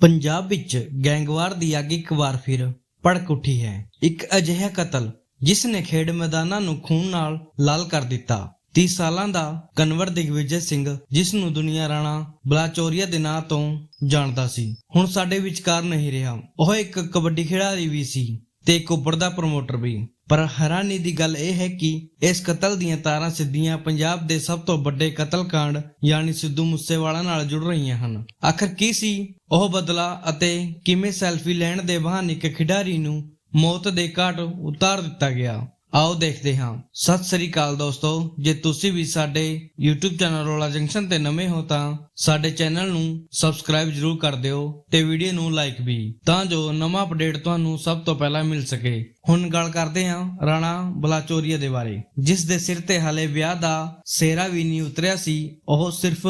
ਪੰਜਾਬ ਵਿੱਚ ਗੈਂਗਵਾਰ ਦੀ ਅੱਗ ਇੱਕ ਵਾਰ ਫਿਰ ਭੜਕ ਉੱਠੀ ਹੈ। ਇੱਕ ਅਜਿਹਾ ਕਤਲ ਜਿਸ ਨੇ ਖੇਡ ਮੈਦਾਨਾਂ ਨੂੰ ਖੂਨ ਨਾਲ ਲਾਲ ਕਰ ਦਿੱਤਾ। 30 ਸਾਲਾਂ ਦਾ ਕਨਵਰ ਦਿਗਵਿਜੇ ਸਿੰਘ ਜਿਸ ਨੂੰ ਦੁਨੀਆ ਰਾਣਾ ਬਲਾਚੋਰੀਆ ਦੇ ਨਾਂ ਤੋਂ ਜਾਣਦਾ ਸੀ। ਹੁਣ ਸਾਡੇ ਵਿਚਕਾਰ ਨਹੀਂ ਰਿਹਾ। ਉਹ ਇੱਕ ਕਬੱਡੀ ਖਿਡਾਰੀ ਵੀ ਸੀ ਤੇ ਇੱਕ ਉੱਭਰਦਾ ਪ੍ਰਮੋਟਰ ਵੀ। ਪਰ ਹੈਰਾਨੀ ਦੀ ਗੱਲ ਇਹ ਹੈ ਕਿ ਇਸ ਕਤਲ ਦੀਆਂ ਤਾਰਾਂ ਸਿੱਧੀਆਂ ਪੰਜਾਬ ਦੇ ਸਭ ਤੋਂ ਵੱਡੇ ਕਤਲकांड ਯਾਨੀ ਸਿੱਧੂ ਮੂਸੇਵਾਲਾ ਨਾਲ ਜੁੜ ਰਹੀਆਂ ਹਨ। ਆਖਰ ਕੀ ਸੀ? ਉਹ ਬਦਲਾ ਅਤੇ ਕਿਵੇਂ ਸੈਲਫੀ ਲੈਣ ਦੇ ਬਹਾਨੇ ਇੱਕ ਖਿਡਾਰੀ ਨੂੰ ਮੌਤ ਦੇ ਘਾਟ ਉਤਾਰ ਦਿੱਤਾ ਗਿਆ? ਆਓ ਦੇਖਦੇ ਹਾਂ। ਸਤਿ ਸ੍ਰੀ ਅਕਾਲ ਦੋਸਤੋ। ਜੇ ਤੁਸੀਂ ਵੀ ਸਾਡੇ YouTube ਚੈਨਲ ਰੋਲਾ ਜੰਕਸ਼ਨ ਤੇ ਨਵੇਂ ਹੋ ਤਾਂ ਸਾਡੇ ਚੈਨਲ ਨੂੰ ਸਬਸਕ੍ਰਾਈਬ ਜਰੂਰ ਕਰ ਦਿਓ ਤੇ ਵੀਡੀਓ ਨੂੰ ਲਾਈਕ ਵੀ, ਤਾਂ ਜੋ ਨਵਾਂ ਅਪਡੇਟ ਤੁਹਾਨੂੰ ਸਭ ਤੋਂ ਪਹਿਲਾਂ ਮਿਲ ਸਕੇ। ਹੁਣ ਗੱਲ ਕਰਦੇ ਹਾਂ ਰਾਣਾ ਬਲਾਚੋਰੀਆ ਦੇ ਬਾਰੇ। ਜਿਸ ਦੇ ਸਿਰ ਤੇ ਹਲੇ ਵਿਆਹ ਦਾ ਸੇਰਾ ਵੀ ਨਹੀਂ ਉਤਰਿਆ ਸੀ, ਉਹ ਸਿਰਫ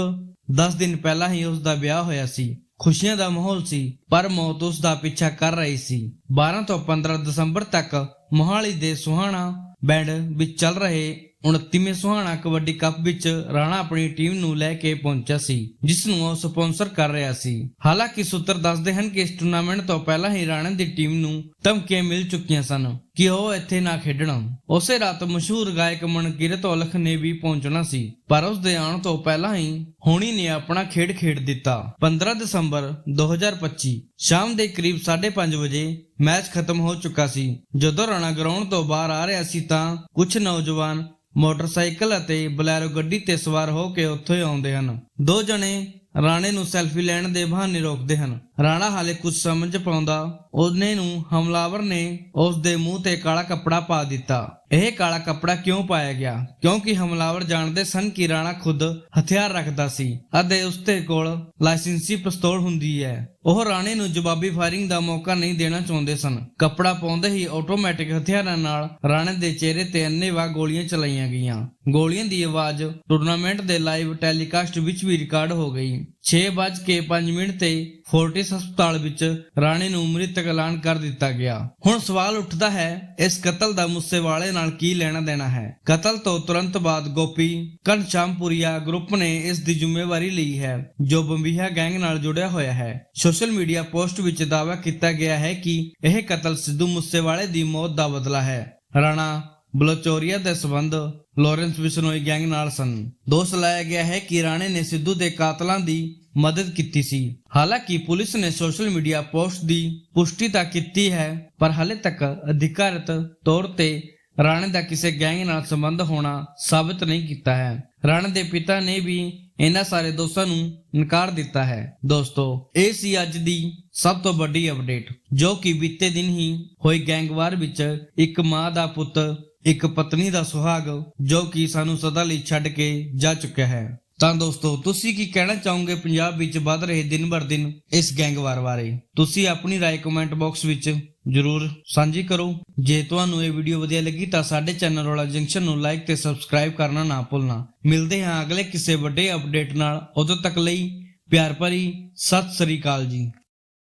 10 ਦਿਨ ਪਹਿਲਾਂ ਹੀ ਉਸ ਦਾ ਵਿਆਹ ਹੋਇਆ ਸੀ। ਖੁਸ਼ੀਆਂ ਦਾ ਮਾਹੌਲ ਸੀ, ਪਰ ਮੌਤ ਉਸ ਦਾ ਪਿੱਛਾ ਕਰ ਰਹੀ ਸੀ। 12 ਤੋਂ 15 ਦਸੰਬਰ ਤੱਕ ਮੋਹਾਲੀ ਦੇ ਸੁਹਾਣਾ ਬੈਂਡ ਵਿੱਚ ਚੱਲ ਰਹੇ 29ਵੇਂ ਸੁਹਾਣਾ ਕਬੱਡੀ ਕੱਪ ਵਿੱਚ ਰਾਣਾ ਆਪਣੀ ਟੀਮ ਨੂੰ ਲੈ ਕੇ ਪਹੁੰਚਿਆ ਸੀ, ਜਿਸ ਨੂੰ ਉਹ ਸਪਾਂਸਰ ਕਰ ਰਿਹਾ ਸੀ। ਹਾਲਾਂਕਿ ਸੂਤਰ ਦੱਸਦੇ ਹਨ ਕਿ ਇਸ ਟੂਰਨਾਮੈਂਟ ਤੋਂ ਪਹਿਲਾਂ ਹੀ ਰਾਣਾ ਦੀ ਟੀਮ ਨੂੰ ਧਮਕੀਆਂ ਮਿਲ ਚੁੱਕੀਆਂ ਸਨ। ਕਿ ਉਹ ਇੱਥੇ ਨਾ ਖੇਡਣਾ। ਉਸੇ ਰਾਤ ਮਸ਼ਹੂਰ ਗਾਇਕ ਮਨਕੀਰਤ ਔਲਖ ਨੇ ਵੀ ਪਹੁੰਚਣਾ ਸੀ, ਪਰ ਉਸ ਦੇ ਆਉਣ ਤੋਂ ਪਹਿਲਾਂ ਹੀ ਹੋਣੀ ਨੇ ਆਪਣਾ ਖੇਡ ਖੇਡ ਦਿੱਤਾ। 15 ਦਸੰਬਰ 2025 ਸ਼ਾਮ ਦੇ ਕਰੀਬ 5:30 ਵਜੇ ਮੈਚ ਖਤਮ ਹੋ ਚੁੱਕਾ ਸੀ। ਜਦੋਂ ਰਾਣਾ ਗਰਾਊਂਡ ਤੋਂ ਬਾਹਰ ਆ ਰਿਹਾ ਸੀ ਤਾਂ ਕੁਝ ਨੌਜਵਾਨ ਮੋਟਰਸਾਈਕਲ ਅਤੇ ਬਲੈਰੋ ਗੱਡੀ ਤੇ ਸਵਾਰ ਹੋ ਕੇ ਉੱਥੋਂ ਆਉਂਦੇ ਹਨ। ਦੋ ਜਣੇ ਰਾਣੇ ਨੂੰ ਸੈਲਫੀ ਲੈਣ ਦੇ ਬਹਾਨੇ ਰੋਕਦੇ ਹਨ। ਰਾਣਾ ਹਾਲੇ ਕੁਝ ਸਮਝ ਪਾਉਂਦਾ। ਉਹਨੇ ਨੂੰ ਹਮਲਾਵਰ ਨੇ ਉਸ ਦੇ ਮੂੰਹ ਤੇ ਕਾਲਾ ਕੱਪੜਾ ਪਾ ਦਿੱਤਾ। ਇਹ ਕਾਲਾ ਕੱਪੜਾ ਕਿਉਂ ਪਾਇਆ ਗਿਆ? ਕਿਉਂਕਿ ਹਮਲਾਵਰ ਜਾਣਦੇ ਸਨ ਕਿ ਰਾਣਾ ਖੁਦ ਹਥਿਆਰ ਰੱਖਦਾ ਸੀ ਅਤੇ ਉਸ ਕੋਲ ਲਾਇਸੈਂਸੀ ਪਿਸਤੌਲ ਹੁੰਦੀ ਹੈ। ਉਹ ਰਾਣੇ ਨੂੰ ਜਵਾਬੀ ਫਾਇਰਿੰਗ ਦਾ ਮੌਕਾ ਨਹੀਂ ਦੇਣਾ ਚਾਹੁੰਦੇ ਸਨ। ਕੱਪੜਾ ਪਾਉਂਦੇ ਹੀ ਆਟੋਮੈਟਿਕ ਹਥਿਆਰਾਂ ਨਾਲ ਰਾਣੇ ਦੇ ਚਿਹਰੇ ਤੇ ਅੰਨੇਵਾਹ ਗੋਲੀਆਂ ਚਲਾਈਆਂ ਗਈਆਂ। ਗੋਲੀਆਂ ਦੀ ਆਵਾਜ਼ ਟੂਰਨਾਮੈਂਟ ਦੇ ਲਾਈਵ ਟੈਲੀਕਾਸਟ ਵਿੱਚ ਵੀ ਰਿਕਾਰਡ ਹੋ ਗਈ। 6:05 ਮਿੰਟ ਤੇ ਫੋਰਟਿਸ ਹਸਪਤਾਲ ਵਿੱਚ ਰਾਣੇ ਨੂੰ ਮ੍ਰਿਤਕ ਐਲਾਨ ਕਰ ਦਿੱਤਾ ਗਿਆ। ਹੁਣ ਸਵਾਲ ਉੱਠਦਾ ਹੈ, ਇਸ ਕਤਲ ਦਾ ਮੁੱਸੇਵਾਲੇ ਨਾਲ ਕੀ ਲੈਣਾ ਦੇਣਾ ਹੈ? ਕਤਲ ਤੋਂ ਤੁਰੰਤ ਬਾਅਦ ਗੋਪੀ ਘਨਸ਼ਾਮਪੁਰੀਆ ਗਰੁੱਪ ਨੇ ਇਸ ਦੀ ਜ਼ਿੰਮੇਵਾਰੀ ਲਈ ਹੈ, ਜੋ ਬੰਬੀਹਾ ਗੈਂਗ ਨਾਲ ਜੁੜਿਆ ਹੋਇਆ ਹੈ। ਸੋਸ਼ਲ ਮੀਡੀਆ ਪੋਸਟ ਵਿੱਚ ਦਾਅਵਾ ਕੀਤਾ ਗਿਆ ਹੈ ਕਿ ਇਹ ਕਤਲ ਸਿੱਧੂ ਮੂਸੇਵਾਲੇ ਦੀ ਮੌਤ ਦਾ ਬਦਲਾ ਹੈ। ਰਾਣਾ ਬਲੋਚੋਰੀਆ ਦੇ ਸਬੰਧ ਲਾਰੈਂਸ ਬਿਸ਼ਨੋਈ ਗੈਂਗ ਨਾਲ ਸਨ। ਦੋਸ਼ ਲਾਇਆ ਗਿਆ ਹੈ ਕਿ ਰਾਣੇ ਨੇ ਸਿੱਧੂ ਦੇ ਕਾਤਲਾਂ ਦੀ ਮਦਦ ਕੀਤੀ ਸੀ। ਹਾਲਾਂਕਿ ਪੁਲਿਸ ਨੇ ਸੋਸ਼ਲ ਮੀਡੀਆ ਪੋਸਟ ਦੀ ਪੁਸ਼ਟੀ ਤਾਂ ਕੀਤੀ ਹੈ, ਪਰ ਹਾਲੇ ਤੱਕ ਅਧਿਕਾਰਤ ਤੌਰ ਤੇ ਰਾਣੇ ਦਾ ਕਿਸੇ ਗੈਂਗ ਨਾਲ ਸੰਬੰਧ ਹੋਣਾ ਸਾਬਤ ਨਹੀਂ ਕੀਤਾ ਹੈ। ਰਾਣੇ ਦੇ ਪਿਤਾ ਨੇ ਵੀ ਇਹਨਾਂ ਸਾਰੇ ਦੋਸ਼ਾਂ ਨੂੰ ਇਨਕਾਰ ਦਿੱਤਾ ਹੈ। ਦੋਸਤੋ, ਇਹ ਸੀ ਅੱਜ ਦੀ ਸਭ ਤੋਂ ਵੱਡੀ ਅਪਡੇਟ, ਜੋ ਕਿ ਬੀਤੇ ਦਿਨ ਹੀ ਹੋਈ ਗੈਂਗਵਾਰ ਵਿੱਚ ਇੱਕ ਮਾਂ ਦਾ ਪੁੱਤ ਇੱਕ ਪਤਨੀ ਦਾ ਸੁਹਾਗ ਜੋ ਕਿ ਸਾਨੂੰ ਸਦਾ ਲਈ ਛੱਡ ਕੇ ਜਾ ਚੁੱਕਿਆ ਹੈ ਤਾਂ ਦੋਸਤੋ ਤੁਸੀਂ ਕੀ ਕਹਿਣਾ ਚਾਹੋਗੇ ਪੰਜਾਬ ਵਿੱਚ ਵੱਧ ਰਹੇ ਦਿਨ ਬਰ ਦਿਨ ਇਸ ਗੈਂਗਵਾਰ ਬਾਰੇ ਤੁਸੀਂ ਆਪਣੀ رائے ਕਮੈਂਟ ਬਾਕਸ ਵਿੱਚ ਜਰੂਰ ਸਾਂਝੀ ਕਰੋ ਜੇ ਤੁਹਾਨੂੰ ਇਹ ਵੀਡੀਓ ਵਧੀਆ ਲੱਗੀ ਤਾਂ ਸਾਡੇ ਚੈਨਲ ਵਾਲਾ ਜੰਕਸ਼ਨ ਨੂੰ ਲਾਈਕ ਤੇ ਸਬਸਕ੍ਰਾਈਬ ਕਰਨਾ ਨਾ ਭੁੱਲਣਾ ਮਿਲਦੇ ਹਾਂ ਅਗਲੇ ਕਿਸੇ ਵੱਡੇ ਅਪਡੇਟ ਨਾਲ ਉਦੋਂ ਤੱਕ ਲਈ ਪਿਆਰ ਭਰੀ ਸਤਿ ਸ੍ਰੀ ਅਕਾਲ ਜੀ